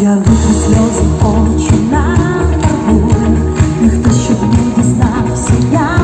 Я витру сльози очі на торгу, ніхто щоб не дізнався я.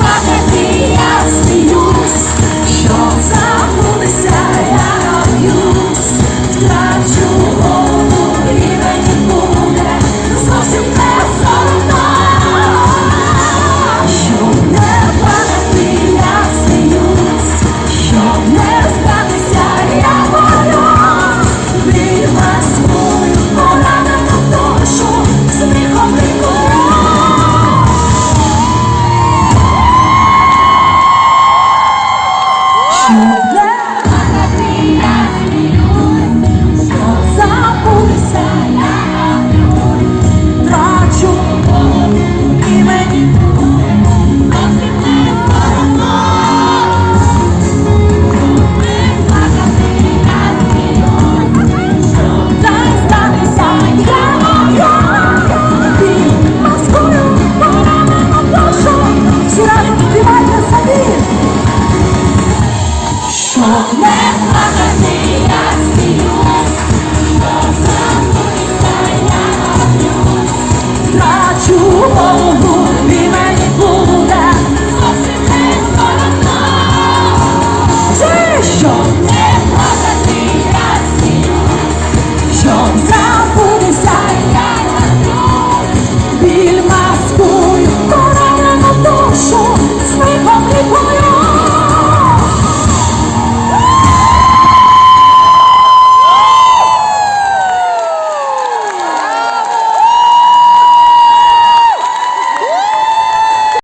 prophecy. Thank you. бажаний, я сміюсь.